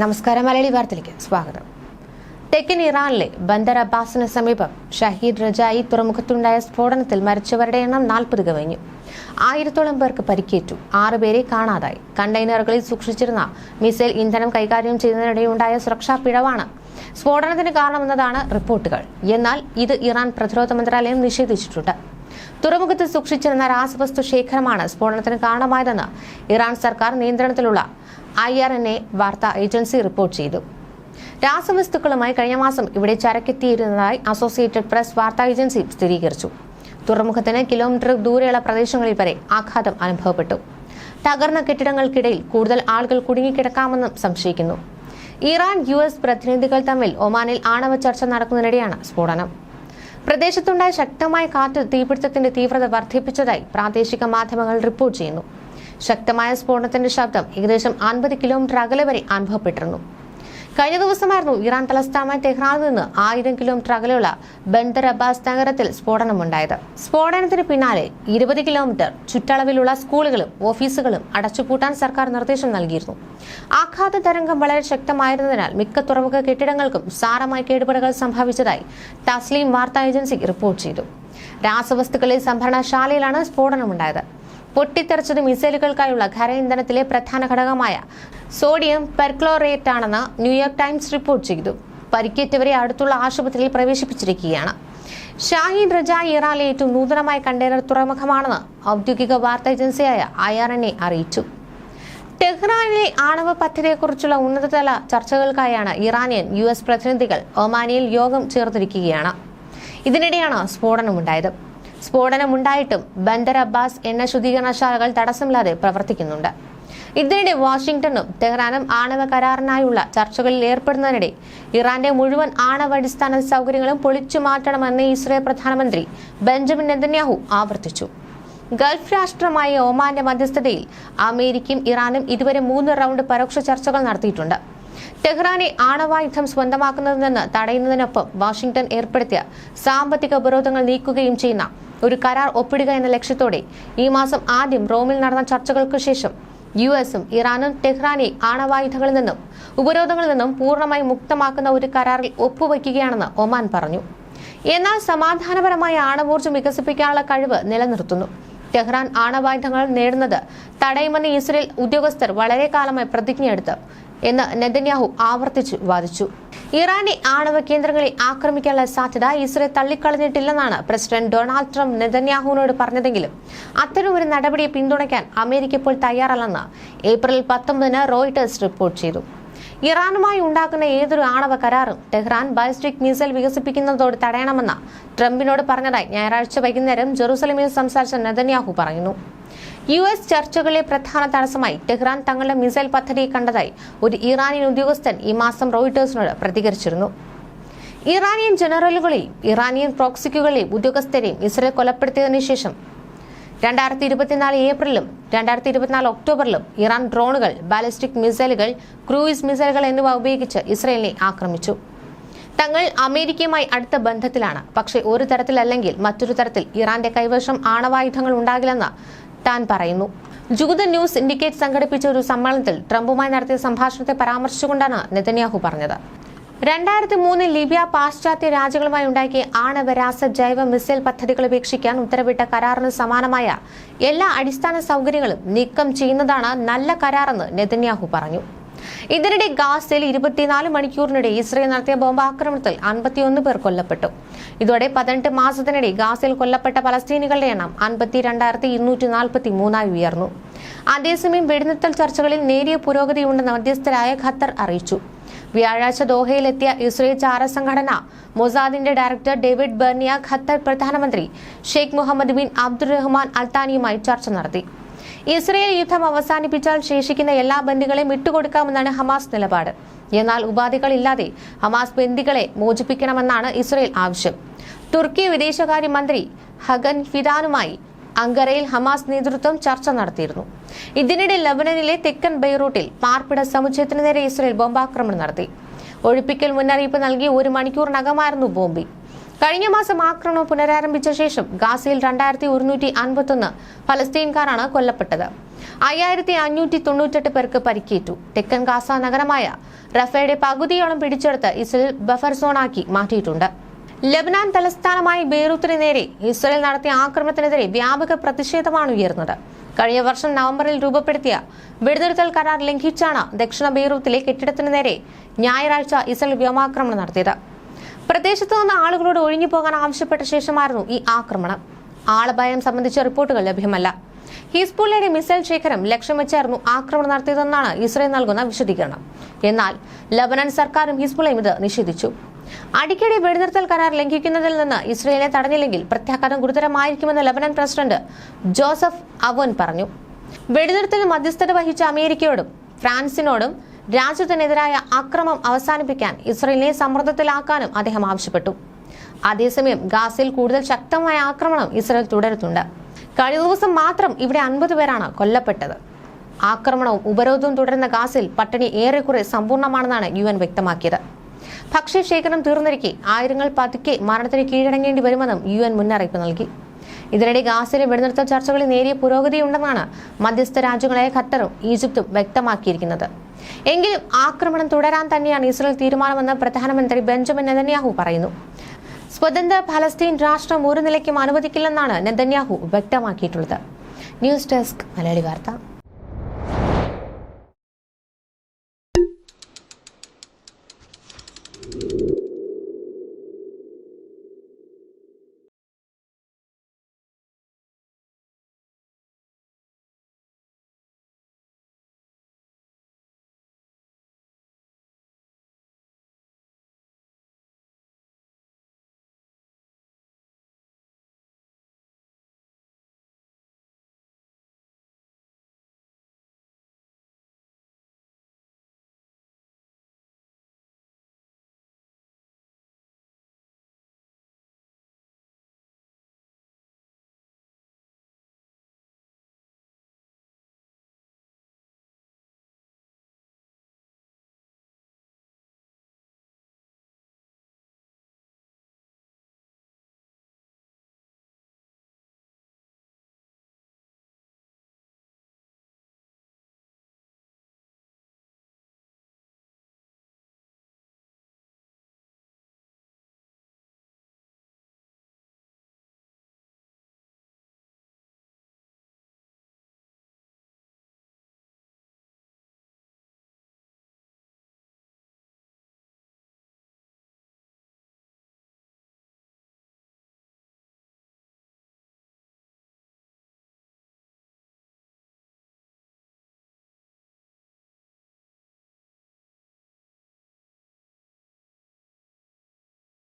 നമസ്കാരം മലയാളി വാർത്തയിലേക്ക് സ്വാഗതം. തെക്കൻ ഇറാനിലെ ബന്ദർ അബ്ബാസിന് സമീപം ഷഹീദ് റജായി തുറമുഖത്തുണ്ടായ സ്ഫോടനത്തിൽ മരിച്ചവരുടെ എണ്ണം നാൽപ്പത് കവിഞ്ഞു. ആയിരത്തോളം പേർക്ക് പരിക്കേറ്റു ആറുപേരെ കാണാതായി. കണ്ടെയ്നറുകളിൽ സൂക്ഷിച്ചിരുന്ന മിസൈൽ ഇന്ധനം കൈകാര്യം ചെയ്യുന്നതിനിടെയുണ്ടായ സുരക്ഷാ പിഴവാണ്. സ്ഫോടനത്തിന് കാരണമെന്നതാണ് റിപ്പോർട്ടുകൾ. എന്നാൽ ഇത് ഇറാൻ പ്രതിരോധ മന്ത്രാലയം നിഷേധിച്ചിട്ടുണ്ട്. തുറമുഖത്ത് സൂക്ഷിച്ചിരുന്ന രാസവസ്തു ശേഖരമാണ് സ്ഫോടനത്തിന് കാരണമായതെന്ന് ഇറാൻ സർക്കാർ നിയന്ത്രണത്തിലുള്ള ഐ ആർ എൻ എ വാർത്താ ഏജൻസി റിപ്പോർട്ട് ചെയ്തു. രാസവസ്തുക്കളുമായി കഴിഞ്ഞ മാസം ഇവിടെ ചരക്കെത്തിയിരുന്നതായി അസോസിയേറ്റഡ് പ്രസ് വാർത്താ ഏജൻസി സ്ഥിരീകരിച്ചു. തുറമുഖത്തിന് കിലോമീറ്റർ ദൂരെയുള്ള പ്രദേശങ്ങളിൽ വരെ ആഘാതം അനുഭവപ്പെട്ടു. തകർന്ന കെട്ടിടങ്ങൾക്കിടയിൽ കൂടുതൽ ആളുകൾ കുടുങ്ങിക്കിടക്കാമെന്നും സംശയിക്കുന്നു. ഇറാൻ യു എസ് പ്രതിനിധികൾ തമ്മിൽ ഒമാനിൽ ആണവ ചർച്ച നടക്കുന്നതിനിടെയാണ് സ്ഫോടനം. പ്രദേശത്തുണ്ടായ ശക്തമായ കാറ്റ് തീപിടുത്തത്തിന്റെ തീവ്രത വർദ്ധിപ്പിച്ചതായി പ്രാദേശിക മാധ്യമങ്ങൾ റിപ്പോർട്ട് ചെയ്യുന്നു. ശക്തമായ സ്ഫോടനത്തിന്റെ ശബ്ദം ഏകദേശം അൻപത് കിലോമീറ്റർ അകലെ വരെ അനുഭവപ്പെട്ടിരുന്നു. കഴിഞ്ഞ ദിവസമായിരുന്നു ഇറാൻ തലസ്ഥാനമായ ടെഹ്റാനിൽ നിന്ന് ആയിരം കിലോമീറ്റർ അകലെയുള്ള ബന്ദർ അബ്ബാസ് നഗരത്തിൽ സ്ഫോടനമുണ്ടായത്. സ്ഫോടനത്തിന് പിന്നാലെ ഇരുപത് കിലോമീറ്റർ ചുറ്റളവിലുള്ള സ്കൂളുകളും ഓഫീസുകളും അടച്ചുപൂട്ടാൻ സർക്കാർ നിർദ്ദേശം നൽകിയിരുന്നു. ആഘാത തരംഗം വളരെ ശക്തമായിരുന്നതിനാൽ മിക്ക തുറമുഖ കെട്ടിടങ്ങൾക്കും സാരമായ കേടുപാടുകൾ സംഭവിച്ചതായി തസ്ലീം വാർത്താ ഏജൻസി റിപ്പോർട്ട് ചെയ്തു. രാസവസ്തുക്കളിൽ സംഭരണശാലയിലാണ് സ്ഫോടനമുണ്ടായത്. പൊട്ടിത്തെറിച്ചത് മിസൈലുകൾക്കായുള്ള ഖര ഇന്ധനത്തിലെ പ്രധാന ഘടകമായ സോഡിയം പെർക്ലോറേറ്റ് ആണെന്ന് ന്യൂയോർക്ക് ടൈംസ് റിപ്പോർട്ട് ചെയ്തു. പരിക്കേറ്റവരെ അടുത്തുള്ള ആശുപത്രിയിൽ പ്രവേശിപ്പിച്ചിരിക്കുകയാണ്. ഷാഹിദ് റജ ഇറാലെ ഏറ്റവും നൂതനമായ കണ്ടെയ്നർ തുറമുഖമാണെന്ന് ഔദ്യോഗിക വാർത്താ ഏജൻസിയായ ഐ ആർ എൻ എ അറിയിച്ചു. ടെഹ്റാനിലെ ആണവ പദ്ധതിയെക്കുറിച്ചുള്ള ഉന്നതതല ചർച്ചകൾക്കായാണ് ഇറാനിയൻ യു എസ് പ്രതിനിധികൾ ഒമാനിയിൽ യോഗം ചേർത്തിരിക്കുകയാണ്. ഇതിനിടെയാണ് സ്ഫോടനമുണ്ടായത്. സ്ഫോടനമുണ്ടായിട്ടും ബന്ദർ അബ്ബാസ് എണ്ണ ശുദ്ധീകരണശാലകൾ തടസ്സമില്ലാതെ പ്രവർത്തിക്കുന്നുണ്ട്. ഇതിനിടെ വാഷിംഗ്ടണും ടെഹ്റാനും ആണവ കരാറിനായുള്ള ചർച്ചകളിൽ ഏർപ്പെടുന്നതിനിടെ ഇറാന്റെ മുഴുവൻ ആണവ അടിസ്ഥാന സൗകര്യങ്ങളും പൊളിച്ചു മാറ്റണമെന്ന് ഇസ്രയേൽ പ്രധാനമന്ത്രി ബെഞ്ചമിൻ നെതന്യാഹു ആവർത്തിച്ചു. ഗൾഫ് രാഷ്ട്രമായ ഒമാന്റെ മധ്യസ്ഥതയിൽ അമേരിക്കയും ഇറാനും ഇതുവരെ മൂന്ന് റൗണ്ട് പരോക്ഷ ചർച്ചകൾ നടത്തിയിട്ടുണ്ട്. ടെഹ്റാനെ ആണവായുധം സ്വന്തമാക്കുന്നതിൽ നിന്ന് തടയുന്നതിനൊപ്പം വാഷിംഗ്ടൺ ഏർപ്പെടുത്തിയ സാമ്പത്തിക ഉപരോധങ്ങൾ നീക്കുകയും ചെയ്യുന്ന ഒരു കരാർ ഒപ്പിടുക എന്ന ലക്ഷ്യത്തോടെ ഈ മാസം ആദ്യം റോമിൽ നടന്ന ചർച്ചകൾക്ക് ശേഷം യു എസും ഇറാനും ടെഹ്റാനെ ആണവായുധങ്ങളിൽ നിന്നും ഉപരോധങ്ങളിൽ നിന്നും പൂർണമായി മുക്തമാക്കുന്ന ഒരു കരാറിൽ ഒപ്പുവയ്ക്കുകയാണെന്ന് ഒമാൻ പറഞ്ഞു. എന്നാൽ സമാധാനപരമായ ആണവോർജം വികസിപ്പിക്കാനുള്ള കഴിവ് നിലനിർത്തുന്നു. ടെഹ്റാൻ ആണവായുധങ്ങൾ നേടുന്നത് തടയുമെന്ന് ഇസ്രയേൽ ഉദ്യോഗസ്ഥർ വളരെ കാലമായി പ്രതിജ്ഞയെടുത്ത് എന്ന് നെതന്യാഹു ആവർത്തിച്ചു വാദിച്ചു. ഇറാനെ ആണവ കേന്ദ്രങ്ങളെ ആക്രമിക്കാനുള്ള സാധ്യത ഇസ്രയേൽ തള്ളിക്കളഞ്ഞിട്ടില്ലെന്നാണ് പ്രസിഡന്റ് ഡൊണാൾഡ് ട്രംപ് നെതന്യാഹുവിനോട് പറഞ്ഞതെങ്കിലും അത്തരം ഒരു നടപടിയെ പിന്തുണയ്ക്കാൻ അമേരിക്ക ഇപ്പോൾ തയ്യാറല്ലെന്ന് ഏപ്രിൽ പത്തൊമ്പതിന് റോയിട്ടേഴ്സ് റിപ്പോർട്ട് ചെയ്തു. ഇറാനുമായി ഉണ്ടാക്കുന്ന ഏതൊരു ആണവ കരാറും ടെഹ്റാൻ ബാലിസ്റ്റിക് മിസൈൽ വികസിപ്പിക്കുന്നതോട് തടയണമെന്ന് ട്രംപിനോട് പറഞ്ഞതായി ഞായറാഴ്ച വൈകുന്നേരം ജെറൂസലമിൽ സംസാരിച്ച നെതന്യാഹു പറയുന്നു. യു എസ് ചർച്ചകളിലെ പ്രധാന തടസ്സമായി ടെഹ്റാൻ തങ്ങളുടെ മിസൈൽ പദ്ധതി കണ്ടതായി ഒരു ഇറാനിയൻ ഉദ്യോഗസ്ഥൻ ഈ മാസം റോയിട്ടേഴ്സിനോട് പ്രതികരിച്ചിരുന്നു. ഇറാനിയൻ ജനറലുകളെയും ഇറാനിയൻ പ്രോക്സിക്കുകളെയും ഉദ്യോഗസ്ഥരെയും ഇസ്രയേൽ കൊലപ്പെടുത്തിയതിനു ശേഷം രണ്ടായിരത്തി ഇരുപത്തിനാല് ഏപ്രിലും രണ്ടായിരത്തി ഇരുപത്തിനാല് ഒക്ടോബറിലും ഇറാൻ ഡ്രോണുകൾ ബാലിസ്റ്റിക് മിസൈലുകൾ ക്രൂയിസ് മിസൈലുകൾ എന്നിവ ഉപയോഗിച്ച് ഇസ്രയേലിനെ ആക്രമിച്ചു. തങ്ങൾ അമേരിക്കയുമായി അടുത്ത ബന്ധത്തിലാണ്. പക്ഷേ ഒരു തരത്തിലല്ലെങ്കിൽ മറ്റൊരു തരത്തിൽ ഇറാന്റെ കൈവശം ആണവായുധങ്ങൾ ഉണ്ടാകില്ലെന്ന് താൻ പറയുന്നു. ജൂത ന്യൂസ് ഇൻഡിക്കേറ്റ് സംഘടിപ്പിച്ച ഒരു സമ്മേളനത്തിൽ ട്രംപുമായി നടത്തിയ സംഭാഷണത്തെ പരാമർശിച്ചുകൊണ്ടാണ് നെതന്യാഹു പറഞ്ഞത്. രണ്ടായിരത്തി മൂന്നിൽ ലിബിയ പാശ്ചാത്യ രാജ്യങ്ങളുമായി ഉണ്ടാക്കിയ ആണവ രാസ ജൈവ മിസൈൽ പദ്ധതികൾ ഉപേക്ഷിക്കാൻ ഉത്തരവിട്ട കരാറിന് സമാനമായ എല്ലാ അടിസ്ഥാന സൗകര്യങ്ങളും നീക്കം ചെയ്യുന്നതാണ് നല്ല കരാറെന്ന് നെതന്യാഹു പറഞ്ഞു. ഇതിനിടെ ഗാസയിൽ ഇരുപത്തിനാല് മണിക്കൂറിനിടെ ഇസ്രയേൽ നടത്തിയ ബോംബാക്രമണത്തിൽ അൻപത്തിയൊന്ന് പേർ കൊല്ലപ്പെട്ടു. ഇതോടെ പതിനെട്ട് മാസത്തിനിടെ ഗാസയിൽ കൊല്ലപ്പെട്ട പലസ്തീനികളുടെ എണ്ണം അൻപത്തി രണ്ടായിരത്തി ഇരുന്നൂറ്റി നാൽപ്പത്തി മൂന്നായി ഉയർന്നു. അതേസമയം വെടിനിർത്തൽ ചർച്ചകളിൽ നേരിയ പുരോഗതിയുണ്ടെന്ന് മധ്യസ്ഥരായ ഖത്തർ അറിയിച്ചു. വ്യാഴാഴ്ച ദോഹയിലെത്തിയ ഇസ്രയേൽ ചാര സംഘടന മൊസാദിന്റെ ഡയറക്ടർ ഡേവിഡ് ബെർണിയ ഖത്തർ പ്രധാനമന്ത്രി ഷെയ്ഖ് മുഹമ്മദ് ബിൻ അബ്ദുറഹ്മാൻ അൽത്താനിയുമായി ചർച്ച നടത്തി. ഇസ്രയേൽ യുദ്ധം അവസാനിപ്പിച്ചാൽ ശേഷിക്കുന്ന എല്ലാ ബന്ദികളെയും വിട്ടുകൊടുക്കാമെന്നാണ് ഹമാസ് നിലപാട്. എന്നാൽ ഉപാധികളില്ലാതെ ഹമാസ് ബന്ദികളെ മോചിപ്പിക്കണമെന്നാണ് ഇസ്രയേൽ ആവശ്യം. തുർക്കി വിദേശകാര്യമന്ത്രി ഹഗൻ ഫിദാനുമായി അങ്കരയിൽ ഹമാസ് നേതൃത്വം ചർച്ച നടത്തിയിരുന്നു. ഇതിനിടെ ലബനനിലെ തെക്കൻ ബെയ്റൂട്ടിൽ പാർപ്പിട സമുച്ചയത്തിന് നേരെ ഇസ്രയേൽ ബോംബാക്രമണം നടത്തി. ഒഴിപ്പിക്കൽ മുന്നറിയിപ്പ് നൽകി ഒരു മണിക്കൂറിനകമായിരുന്നു ബോംബിംഗ് കഴിഞ്ഞ മാസം ആക്രമണം പുനരാരംഭിച്ച ശേഷം ഗാസയിൽ രണ്ടായിരത്തി ഒരുന്നൂറ്റി അൻപത്തൊന്ന് ഫലസ്തീൻകാരാണ് കൊല്ലപ്പെട്ടത്. അയ്യായിരത്തി അഞ്ഞൂറ്റി തൊണ്ണൂറ്റെട്ട് പേർക്ക് പരിക്കേറ്റു. തെക്കൻ ഗാസ നഗരമായ റഫയുടെ പകുതിയോളം പിടിച്ചെടുത്ത് ഇസ്രയേൽ ബഫർ സോണാക്കി മാറ്റിയിട്ടുണ്ട്. ലബനാൻ തലസ്ഥാനമായി ബെയ്റൂത്തിന് നേരെ ഇസ്രയേൽ നടത്തിയ ആക്രമണത്തിനെതിരെ വ്യാപക പ്രതിഷേധമാണ് ഉയർന്നത്. കഴിഞ്ഞ വർഷം നവംബറിൽ രൂപപ്പെടുത്തിയ വെടിനിർത്തൽ കരാർ ലംഘിച്ചാണ് ദക്ഷിണ ബെയ്റൂത്തിലെ കെട്ടിടത്തിന് നേരെ ഞായറാഴ്ച ഇസ്രയേൽ വ്യോമാക്രമണം നടത്തിയത്. പ്രദേശത്തു നിന്ന് ആളുകളോട് ഒഴിഞ്ഞു പോകാൻ ആവശ്യപ്പെട്ട ശേഷമായിരുന്നു ഈ ആക്രമണം. ആളഭയം സംബന്ധിച്ച റിപ്പോർട്ടുകൾ ലഭ്യമല്ല. ഹിസ്ബുള്ളയുടെ മിസൈൽ ശേഖരം ലക്ഷ്യം വെച്ചായിരുന്നു ആക്രമണം നടത്തിയതെന്നാണ് ഇസ്രയേൽ നൽകുന്ന വിശദീകരണം. എന്നാൽ ലബനൻ സർക്കാരും ഹിസ്ബുള്ളയും ഇത് നിഷേധിച്ചു. അടിക്കടി വെടിനിർത്തൽ കരാർ ലംഘിക്കുന്നതിൽ നിന്ന് ഇസ്രയേലിനെ തടഞ്ഞില്ലെങ്കിൽ പ്രത്യാഘാതം ഗുരുതരമായിരിക്കുമെന്ന് ലബനൻ പ്രസിഡന്റ് ജോസഫ് അവൻ പറഞ്ഞു. വെടിനിർത്തൽ മധ്യസ്ഥത വഹിച്ച അമേരിക്കയോടും ഫ്രാൻസിനോടും രാജ്യത്തിനെതിരായ അക്രമം അവസാനിപ്പിക്കാൻ ഇസ്രയേലിനെ സമ്മർദ്ദത്തിലാക്കാനും അദ്ദേഹം ആവശ്യപ്പെട്ടു. അതേസമയം ഗാസയിൽ കൂടുതൽ ശക്തമായ ആക്രമണം ഇസ്രയേൽ തുടരുന്നുണ്ട്. കഴിഞ്ഞ ദിവസം മാത്രം ഇവിടെ അൻപത് പേരാണ് കൊല്ലപ്പെട്ടത്. ആക്രമണവും ഉപരോധവും തുടരുന്ന ഗാസയിൽ പട്ടിണി ഏറെക്കുറെ സമ്പൂർണമാണെന്നാണ് യു എൻ വ്യക്തമാക്കിയത്. ഭക്ഷ്യശേഖരം തീർന്നിരിക്കെ ആയിരങ്ങൾ പതുക്കെ മരണത്തിന് കീഴടങ്ങേണ്ടി വരുമെന്നും യു എൻ മുന്നറിയിപ്പ് നൽകി. ഇതിനിടെ ഗാസയിലെ വെടിനിർത്തൽ ചർച്ചകളിൽ നേരിയ പുരോഗതിയുണ്ടെന്നാണ് മധ്യസ്ഥ രാജ്യങ്ങളായ ഖത്തറും ഈജിപ്തും വ്യക്തമാക്കിയിരിക്കുന്നത്. എങ്കിലും ആക്രമണം തുടരാൻ തന്നെയാണ് ഇസ്രയേൽ തീരുമാനമെന്ന് പ്രധാനമന്ത്രി ബെഞ്ചമിൻ നെതന്യാഹു പറയുന്നു. സ്വതന്ത്ര ഫലസ്തീൻ രാഷ്ട്രം ഒരു നിലയ്ക്കും അനുവദിക്കില്ലെന്നാണ് നെതന്യാഹു വ്യക്തമാക്കിയിട്ടുള്ളത്. ന്യൂസ് ഡെസ്ക് മലയാളി വാർത്ത.